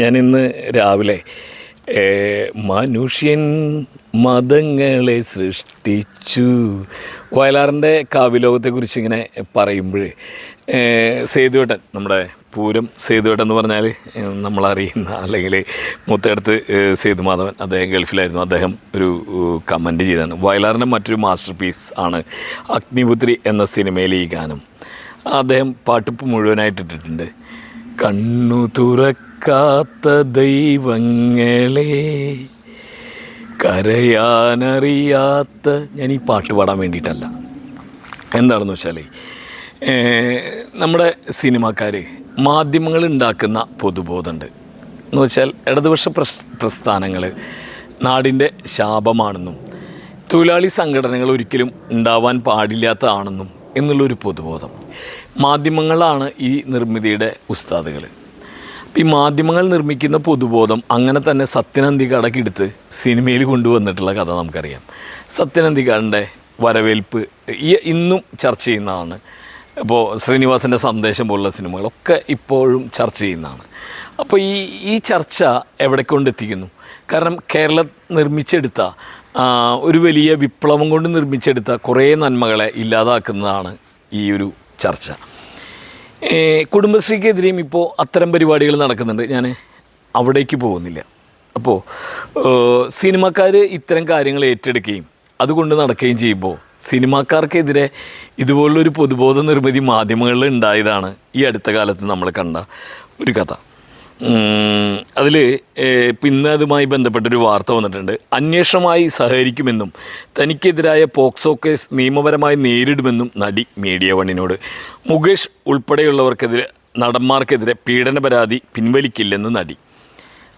ഞാൻ ഇന്ന് രാവിലെ മനുഷ്യൻ മതങ്ങളെ സൃഷ്ടിച്ചു. വയലാറിന്റെ കാവ്യലോകത്തെക്കുറിച്ച് ഇങ്ങനെ പറയുമ്പോൾ സേതുവേട്ടൻ നമ്മുടെ പൂരം സേതുവേട്ടൻ എന്ന് പറഞ്ഞാൽ നമ്മളറിയുന്ന അല്ലെങ്കിൽ മുത്തടുത്ത് സേതുമാധവൻ അദ്ദേഹം ഗൾഫിലായിരുന്നു. അദ്ദേഹം ഒരു കമന്റ് ചെയ്താണ് വയലാറിന്റെ മറ്റൊരു മാസ്റ്റർ പീസ് ആണ് അഗ്നിപുത്രി എന്ന സിനിമയിലെ ഈ ഗാനം. അദ്ദേഹം പാട്ടിപ്പ് മുഴുവനായിട്ട് ഇട്ടിട്ടുണ്ട് കണ്ണു തുറക്കാത്ത ദൈവങ്ങളെ കരയാനറിയാത്ത ഞാൻ ഈ പാട്ട് പാടാൻ വേണ്ടിയിട്ടല്ല. എന്താണെന്ന് വെച്ചാൽ നമ്മുടെ സിനിമാക്കാർ മാധ്യമങ്ങൾ ഉണ്ടാക്കുന്ന പൊതുബോധമുണ്ട്. എന്ന് വെച്ചാൽ ഇടതുപക്ഷ പ്രസ് പ്രസ്ഥാനങ്ങൾ നാടിന്റെ ശാപമാണെന്നും തൊഴിലാളി സംഘടനകൾ ഒരിക്കലും ഉണ്ടാവാൻ പാടില്ലാത്തതാണെന്നും എന്നുള്ളൊരു പൊതുബോധം. മാധ്യമങ്ങളാണ് ഈ നിർമ്മിതിയുടെ ഉസ്താദുകൾ ഈ മാധ്യമങ്ങൾ നിർമ്മിക്കുന്ന പൊതുബോധം അങ്ങനെ തന്നെ സത്യനന്ദി കടക്കെടുത്ത് സിനിമയിൽ കൊണ്ടുവന്നിട്ടുള്ള കഥ നമുക്കറിയാം. സത്യനന്ദി സത്യനന്ദിക്കാടിന്റെ വരവേൽപ്പ് ഈ ഇന്നും ചർച്ച ചെയ്യുന്നതാണ്. ഇപ്പോൾ ശ്രീനിവാസന്റെ സന്ദേശം പോലുള്ള സിനിമകളൊക്കെ ഇപ്പോഴും ചർച്ച ചെയ്യുന്നതാണ്. അപ്പോൾ ഈ ഈ ചർച്ച എവിടെ കൊണ്ടെത്തിക്കുന്നു കാരണം കേരളം നിർമ്മിച്ചെടുത്ത ഒരു വലിയ വിപ്ലവം കൊണ്ട് നിർമ്മിച്ചെടുത്ത കുറേ നന്മകളെ ഇല്ലാതാക്കുന്നതാണ് ഈ ഒരു ചർച്ച. കുടുംബശ്രീക്കെതിരെയും ഇപ്പോൾ അത്തരം പരിപാടികൾ നടക്കുന്നുണ്ട്. ഞാൻ അവിടേക്ക് പോകുന്നില്ല. അപ്പോൾ സിനിമക്കാർ ഇത്തരം കാര്യങ്ങൾ ഏറ്റെടുക്കുകയും അതുകൊണ്ട് നടക്കുകയും ചെയ്യുമ്പോൾ സിനിമാക്കാർക്കെതിരെ ഇതുപോലുള്ളൊരു പൊതുബോധ നിർമ്മിതി മാധ്യമങ്ങളിൽ ഉണ്ടായതാണ് ഈ അടുത്ത കാലത്ത് നമ്മൾ കണ്ട ഒരു കഥ. അതിൽ ഇന്ന് അതുമായി ബന്ധപ്പെട്ടൊരു വാർത്ത വന്നിട്ടുണ്ട്. അന്വേഷണമായി സഹകരിക്കുമെന്നും തനിക്കെതിരായ പോക്സോ കേസ് നിയമപരമായി നേരിടുമെന്നും നടി മീഡിയ വണ്ണിനോട്. മുകേഷ് ഉൾപ്പെടെയുള്ളവർക്കെതിരെ നടന്മാർക്കെതിരെ പീഡന പരാതി പിൻവലിക്കില്ലെന്ന് നടി.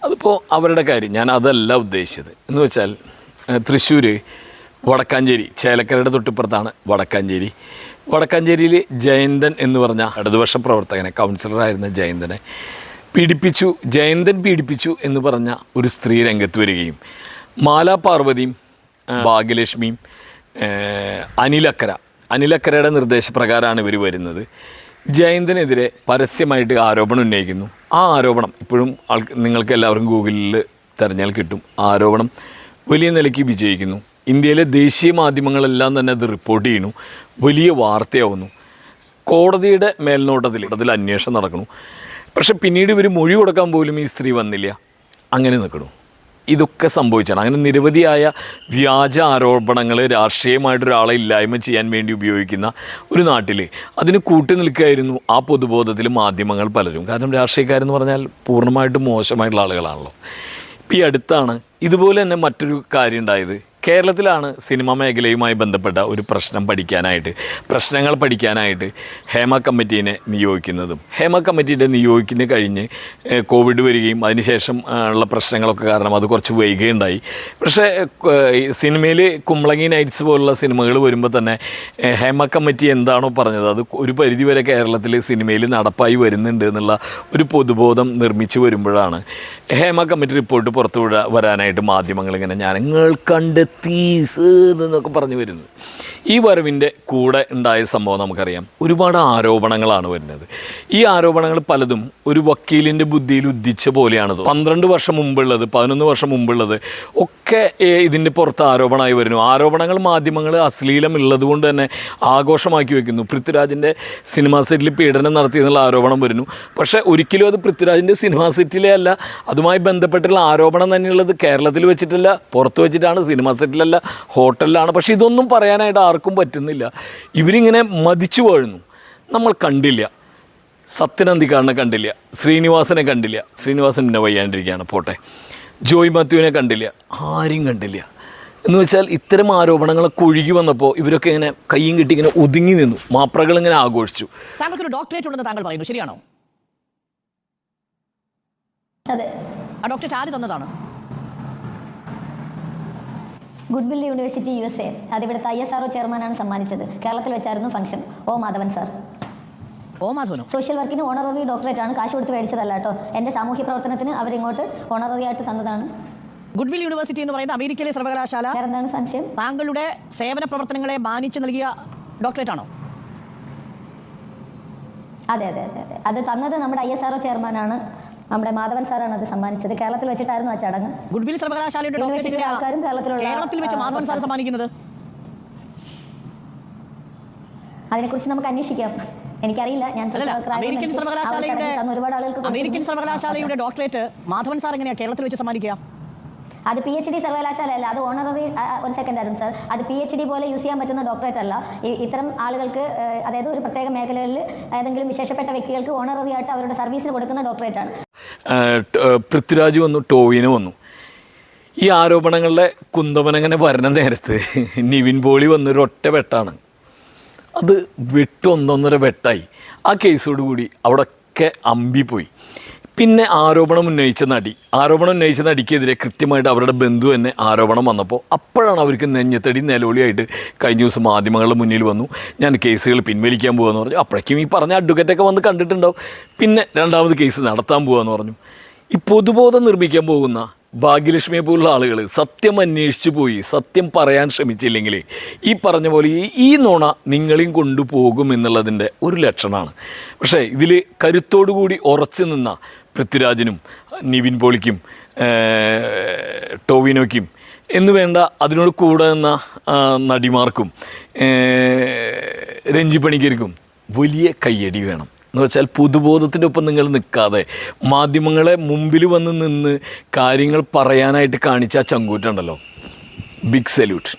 അതിപ്പോൾ അവരുടെ കാര്യം ഞാൻ അതല്ല ഉദ്ദേശിച്ചത്. എന്ന് വെച്ചാൽ തൃശ്ശൂർ വടക്കാഞ്ചേരി ചേലക്കരയുടെ തൊട്ടിപ്പുറത്താണ് വടക്കാഞ്ചേരി. വടക്കാഞ്ചേരിയിൽ ജയന്തൻ എന്ന് പറഞ്ഞ ഇടതുപക്ഷ പ്രവർത്തകനെ കൗൺസിലറായിരുന്ന ജയന്തനെ പീഡിപ്പിച്ചു ജയന്തൻ പീഡിപ്പിച്ചു എന്ന് പറഞ്ഞ ഒരു സ്ത്രീ രംഗത്ത് വരികയും മാലാ പാർവതിയും ഭാഗ്യലക്ഷ്മിയും അനിലക്കര അനിലക്കരയുടെ നിർദ്ദേശപ്രകാരമാണ് ഇവർ വരുന്നത്. ജയന്തനെതിരെ പരസ്യമായിട്ട് ആരോപണം ഉന്നയിക്കുന്നു. ആ ആരോപണം ഇപ്പോഴും ആൾ നിങ്ങൾക്ക് എല്ലാവർക്കും ഗൂഗിളിൽ തിരഞ്ഞാൽ കിട്ടും. ആരോപണം വലിയ നിലയ്ക്ക് വിജയിക്കുന്നു. ഇന്ത്യയിലെ ദേശീയ മാധ്യമങ്ങളെല്ലാം തന്നെ അത് റിപ്പോർട്ട് ചെയ്യുന്നു. വലിയ വാർത്തയാവുന്നു. കോടതിയുടെ മേൽനോട്ടത്തിൽ അതിൽ അന്വേഷണം നടക്കുന്നു. പക്ഷെ പിന്നീട് ഇവർ മൊഴി കൊടുക്കാൻ പോലും ഈ സ്ത്രീ വന്നില്ല. അങ്ങനെ നിൽക്കണു ഇതൊക്കെ സംഭവിച്ചാണ്. അങ്ങനെ നിരവധിയായ വ്യാജ ആരോപണങ്ങൾ രാഷ്ട്രീയമായിട്ട് ഒരാളെ ഇല്ലായ്മ ചെയ്യാൻ വേണ്ടി ഉപയോഗിക്കുന്ന ഒരു നാട്ടിൽ അതിന് കൂട്ടി നിൽക്കുകയായിരുന്നു ആ പൊതുബോധത്തിൽ മാധ്യമങ്ങൾ പലരും. കാരണം രാഷ്ട്രീയക്കാരെന്ന് പറഞ്ഞാൽ പൂർണമായിട്ടും മോശമായിട്ടുള്ള ആളുകളാണല്ലോ. ഇപ്പം ഈ അടുത്താണ് ഇതുപോലെ തന്നെ മറ്റൊരു കാര്യം ഉണ്ടായത്. കേരളത്തിലാണ് സിനിമ മേഖലയുമായി ബന്ധപ്പെട്ട ഒരു പ്രശ്നം പഠിക്കാനായിട്ട് പ്രശ്നങ്ങൾ പഠിക്കാനായിട്ട് ഹേമ കമ്മിറ്റീനെ നിയോഗിക്കുന്നതും. ഹേമ കമ്മിറ്റീന്റെ നിയോഗിക്കുന്ന കഴിഞ്ഞ് കോവിഡ് വരികയും അതിനുശേഷം ഉള്ള പ്രശ്നങ്ങളൊക്കെ കാരണം അത് കുറച്ച് വൈകുകയുണ്ടായി പക്ഷേ സിനിമയിൽ കുമ്പളങ്ങി നൈറ്റ്സ് പോലുള്ള സിനിമകൾ വരുമ്പോൾ തന്നെ ഹേമ കമ്മിറ്റി എന്താണോ പറഞ്ഞത് അത് ഒരു പരിധിവരെ കേരളത്തിൽ സിനിമയിൽ നടപ്പായി വരുന്നുണ്ട് എന്നുള്ള ഒരു പൊതുബോധം നിർമ്മിച്ചു വരുമ്പോഴാണ് ഹേമ കമ്മിറ്റി റിപ്പോർട്ട് പുറത്തു വരാനായിട്ട് മാധ്യമങ്ങൾ ഇങ്ങനെ ഞങ്ങൾ കണ്ടെത്തി സ് എന്നൊക്കെ പറഞ്ഞു വരുന്നത്. ഈ വരവിന്റെ കൂടെ ഉണ്ടായ സംഭവം നമുക്കറിയാം. ഒരുപാട് ആരോപണങ്ങളാണ് വരുന്നത്. ഈ ആരോപണങ്ങൾ പലതും ഒരു വക്കീലിന്റെ ബുദ്ധിയിൽ ഉദിച്ച പോലെയാണ്. പന്ത്രണ്ട് വർഷം മുമ്പുള്ളത് പതിനൊന്ന് വർഷം മുമ്പുള്ളത് ഒക്കെ ഇതിന്റെ പുറത്ത് ആരോപണമായി വരുന്നു. ആരോപണങ്ങൾ മാധ്യമങ്ങൾ അശ്ലീലം ഉള്ളതുകൊണ്ട് തന്നെ ആഘോഷമാക്കി വെക്കുന്നു. പൃഥ്വിരാജിന്റെ സിനിമാ സെറ്റിൽ പീഡനം നടത്തി എന്നുള്ള ആരോപണം വരുന്നു. പക്ഷേ ഒരിക്കലും അത് പൃഥ്വിരാജിന്റെ സിനിമാ സെറ്റിലെ അല്ല. അതുമായി ബന്ധപ്പെട്ടുള്ള ആരോപണം തന്നെയുള്ളത് കേരളത്തിൽ വെച്ചിട്ടല്ല പുറത്ത് വെച്ചിട്ടാണ് സിനിമാ സെറ്റിലല്ല ഹോട്ടലിലാണ്. പക്ഷേ ഇതൊന്നും പറയാനായിട്ട് ആർക്കും പറ്റുന്നില്ല. ഇവരിങ്ങനെ മതിച്ചു വാഴുന്നു. നമ്മൾ കണ്ടില്ല. സത്യനന്ദിക്കാരനെ കണ്ടില്ല. ശ്രീനിവാസനെ കണ്ടില്ല. ശ്രീനിവാസൻ പിന്നെ വയ്യാണ്ടിരിക്കുകയാണ്. പോട്ടെ. ജോയ് മാത്യുവിനെ കണ്ടില്ല. ആരും കണ്ടില്ല. എന്ന് വെച്ചാൽ ഇത്തരം ആരോപണങ്ങളൊക്കെ ഒഴുകി വന്നപ്പോൾ ഇവരൊക്കെ ഇങ്ങനെ കയ്യും കിട്ടി ഇങ്ങനെ ഒതുങ്ങി നിന്നു. മാപ്രകൾ ഇങ്ങനെ ആഘോഷിച്ചു. താങ്കൾക്ക് ഡോക്ടറേറ്റ് ഉണ്ടെന്ന് താങ്കൾ പറയുന്നു. ശരിയാണോ? അതെ. ആ ഡോക്ടറേറ്റ് ആര് തന്നതാണ്. Goodwill University U S A. അത് ഇവിടുത്തെ ഐ എസ് ആർഒ ചെയർമാനാണ് സമ്മാനിച്ചത്. കേരളത്തിൽ വെച്ചായിരുന്നു ഫംഗ്ഷൻ. ഓ മാധവൻ സാർ. ഓ മാധവനോ? സോഷ്യൽ വർക്കിന് ഓണററി ഡോക്ടറേറ്റ് ആണ് കാശ് കൊടുത്ത് മേടിച്ചതല്ല കേട്ടോ. എന്റെ സാമൂഹ്യ പ്രവർത്തനത്തിന് അവരിങ്ങോട്ട് ഓണററി ആയിട്ട് തന്നതാണ്. ഗുഡ്വിൽ യൂണിവേഴ്സിറ്റി എന്ന് പറയുന്ന അമേരിക്കയിലെ സർവകലാശാല. എന്താണ് സംശയം? താങ്കളുടെ സേവന പ്രവർത്തനങ്ങളെ മാനിച്ചു നൽകിയ ഡോക്ടറേറ്റ് ആണോ അതെ അതെ അതെ അതെ. അത് തന്നത് നമ്മുടെ ഐ എസ് ആർഒ ചെയർമാനാണ്. നമ്മുടെ മാധവൻ സാറാണ് അത് സമ്മാനിച്ചത്. കേരളത്തിൽ വെച്ചിട്ടായിരുന്നു ആ ചടങ്ങ്. ഗുഡ്വിൽ സർവകലാശാലയുടെ യൂണിവേഴ്സിറ്റിയിലെ ആൾക്കാരും കേരളത്തിലുള്ള കേരളത്തിൽ വെച്ച് മാധവൻ സാർ സമ്മാനിക്കുന്നത്? അതിനെക്കുറിച്ച് നമുക്ക് അന്വേഷിക്കാം. എനിക്കറിയില്ല. ഞാൻ അമേരിക്കൻ സർവകലാശാലയുടെ ഒരുപാട് ആളുകൾക്ക് അമേരിക്കൻ സർവകലാശാലയുടെ ഡോക്ടറേറ്റ് മാധവൻ സാർ എങ്ങനെയാ കേരളത്തിൽ വെച്ച് സമ്മാനിക്കുക? അത് പി എച്ച് ഡി സർവകലാശാല അല്ല അത് ഓണററി ഒരു സെക്കൻഡ് ആയിരുന്നു സാർ അത് പി എച്ച് ഡി പോലെ യൂസ് ചെയ്യാൻ പറ്റുന്ന ഡോക്ടറേറ്റ് അല്ല. ഇത്തരം ആളുകൾക്ക് അതായത് ഒരു പ്രത്യേക മേഖലകളിൽ ഏതെങ്കിലും വിശേഷപ്പെട്ട വ്യക്തികൾക്ക് ഓണററി ആയിട്ട് അവരുടെ സർവീസിന് കൊടുക്കുന്ന ഡോക്ടറേറ്റ് ആണ്. പൃഥ്വിരാജ് വന്നു ടോവിന് വന്നു. ഈ ആരോപണങ്ങളുടെ കുന്തമനങ്ങനെ വരുന്ന നേരത്ത് നിവിൻ പോളി വന്നൊരു ഒറ്റ വെട്ടാണ്. അത് വെട്ടൊന്നൊന്നര വെട്ടായി. ആ കേസോടുകൂടി അവിടെയൊക്കെ അമ്പിപ്പോയി പിന്നെ ആരോപണം ഉന്നയിച്ച നടി. ആരോപണം ഉന്നയിച്ച നടിക്കെതിരെ കൃത്യമായിട്ട് അവരുടെ ബന്ധു തന്നെ ആരോപണം വന്നപ്പോൾ അപ്പോഴാണ് അവർക്ക് നെഞ്ഞത്തടി നിലവിളിയായിട്ട് കഴിഞ്ഞ ദിവസം മാധ്യമങ്ങളുടെ മുന്നിൽ വന്നു. ഞാൻ കേസുകൾ പിൻവലിക്കാൻ പോകാമെന്ന് പറഞ്ഞു. അപ്പോഴേക്കും ഈ പറഞ്ഞ അഡ്വക്കേറ്റൊക്കെ വന്ന് കണ്ടിട്ടുണ്ടാവും. പിന്നെ രണ്ടാമത് കേസ് നടത്താൻ പോകാമെന്ന് പറഞ്ഞു. ഈ പൊതുബോധം നിർമ്മിക്കാൻ പോകുന്ന ഭാഗ്യലക്ഷ്മിയെ പോലുള്ള ആളുകൾ സത്യം അന്വേഷിച്ചു പോയി സത്യം പറയാൻ ശ്രമിച്ചില്ലെങ്കിൽ ഈ പറഞ്ഞ പോലെ ഈ ഈ നുണ നിങ്ങളെയും കൊണ്ടുപോകും എന്നുള്ളതിന്റെ ഒരു ലക്ഷണമാണ്. പക്ഷേ ഇതിൽ കരുത്തോടുകൂടി ഉറച്ചു നിന്ന പൃഥ്വിരാജിനും നിവിൻ പോളിക്കും ടോവിനോയ്ക്കും എന്ന് വേണ്ട അതിനോട് കൂടെ നിന്ന നടിമാർക്കും രഞ്ജിപ്പണിക്കർക്കും രഞ്ജി പണിക്കർക്കും വലിയ കയ്യടി വേണം. എന്ന് വെച്ചാൽ പൊതുബോധത്തിന്റെ ഒപ്പം നിങ്ങൾ നിൽക്കാതെ മാധ്യമങ്ങളെ മുമ്പിൽ വന്ന് നിന്ന് കാര്യങ്ങൾ പറയാനായിട്ട് കാണിച്ച ആ ചങ്കൂറ്റുണ്ടല്ലോ ബിഗ് സല്യൂട്ട്